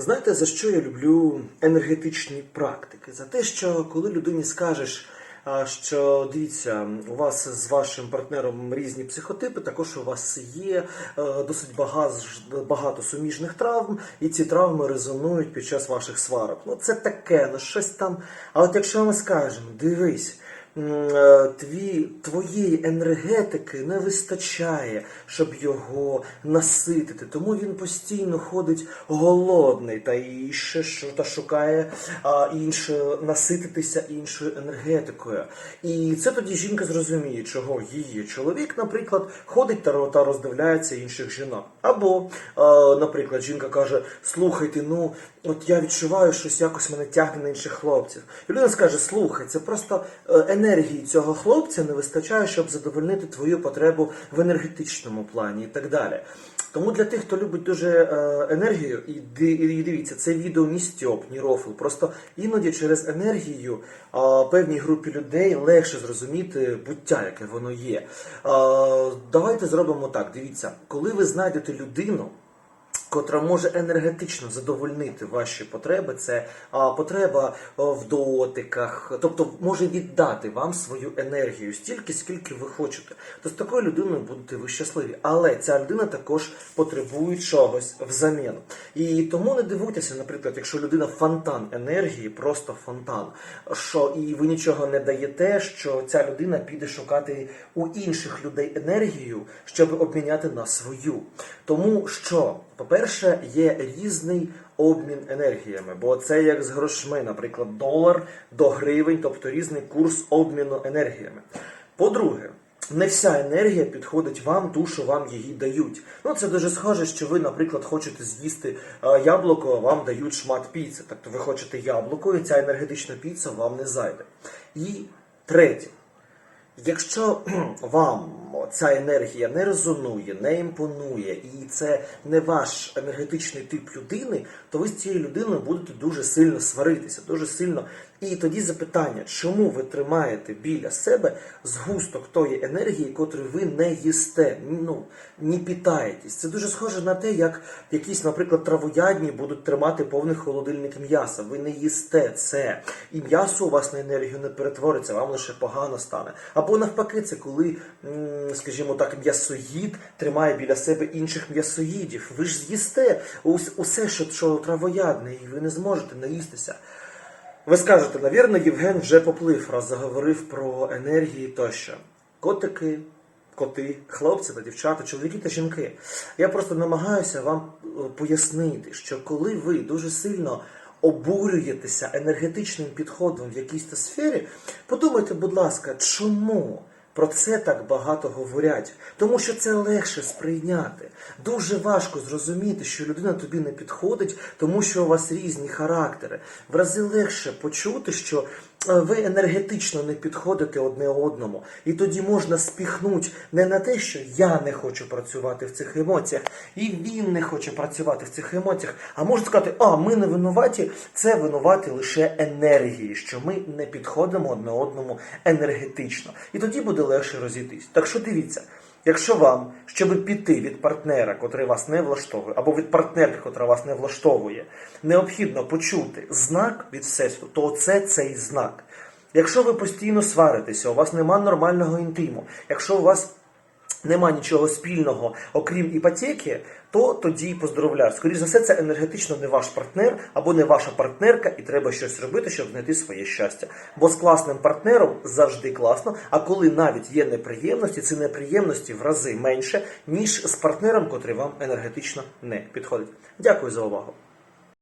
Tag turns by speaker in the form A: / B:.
A: Знаєте, за що я люблю енергетичні практики? За те, що коли людині скажеш, що дивіться, у вас з вашим партнером різні психотипи, також у вас є е, досить багато, суміжних травм, і ці травми резонують під час ваших сварок. Ну це таке, ну щось там. А от якщо ми скажемо, дивись. Е, Тві, твоєї енергетики не вистачає, щоб його наситити. Тому він постійно ходить голодний та і та шукає а, інше, насититися іншою енергетикою. І це тоді жінка зрозуміє, чого її чоловік, наприклад, ходить та, та роздивляється інших жінок. Або, а, наприклад, жінка каже: слухайте, ну от я відчуваю, щось якось мене тягне на інших хлопців. І людина скаже: слухай, це просто е, енергії цього хлопця не вистачає, щоб задовольнити твою потребу в енергетичному плані і так далі. Тому для тих, хто любить дуже е, енергію, і, ди- і дивіться, це відео ні стьоп, ні рофл. Просто іноді через енергію певній групі людей легше зрозуміти буття, яке воно є. Давайте зробимо так. Дивіться, коли ви знайдете людину котра може енергетично задовольнити ваші потреби. Це а, потреба в дотиках, тобто може віддати вам свою енергію стільки, скільки ви хочете. То з такою людиною будете ви щасливі. Але ця людина також потребує чогось взамін. І тому не дивуйтеся, наприклад, якщо людина фонтан енергії, просто фонтан, що і ви нічого не даєте, що ця людина піде шукати у інших людей енергію, щоб обміняти на свою. Тому що, по-перше, є різний обмін енергіями, бо це як з грошми, наприклад, долар до гривень, тобто різний курс обміну енергіями. По-друге, не вся енергія підходить вам, ту, що вам її дають. Ну, це дуже схоже, що ви, наприклад, хочете з'їсти е, яблуко, а вам дають шмат піци. Тобто ви хочете яблуко, і ця енергетична піца вам не зайде. І третє. Якщо вам ця енергія не резонує, не імпонує, і це не ваш енергетичний тип людини, то ви з цією людиною будете дуже сильно сваритися, дуже сильно. І тоді запитання, чому ви тримаєте біля себе згусток тої енергії, котру ви не їсте, ну не питаєтесь. Це дуже схоже на те, як якісь, наприклад, травоядні будуть тримати повний холодильник м'яса. Ви не їсте це, і м'ясо у вас на енергію не перетвориться, вам лише погано стане. Або навпаки, це коли, скажімо так, м'ясоїд тримає біля себе інших м'ясоїдів. Ви ж з'їсте усе, що, травоядне, і ви не зможете наїстися. Ви скажете, навірно, Євген вже поплив, раз заговорив про енергії тощо. Котики, коти, хлопці та дівчата, чоловіки та жінки. Я просто намагаюся вам е, пояснити, що коли ви дуже сильно обурюєтеся енергетичним підходом в якійсь сфері, подумайте, будь ласка, чому? Про це так багато говорять, тому що це легше сприйняти. Дуже важко зрозуміти, що людина тобі не підходить, тому що у вас різні характери. В рази легше почути, що ви енергетично не підходите одне одному, і тоді можна спіхнути не на те, що я не хочу працювати в цих емоціях, і він не хоче працювати в цих емоціях. А можна сказати, а ми не винуваті, це винуваті лише енергії, що ми не підходимо одне одному енергетично. І тоді буде легше розійтись. Так що дивіться. Якщо вам, щоб піти від партнера, котрий вас не влаштовує, або від партнерки, котра вас не влаштовує, необхідно почути знак від всесвіту, то це цей знак. Якщо ви постійно сваритеся, у вас нема нормального інтиму, якщо у вас нема нічого спільного, окрім іпотеки, то тоді поздоровляю. Скоріше за все, це енергетично не ваш партнер або не ваша партнерка, і треба щось робити, щоб знайти своє щастя. Бо з класним партнером завжди класно. А коли навіть є неприємності, ці неприємності в рази менше, ніж з партнером, котрий вам енергетично не підходить. Дякую за увагу.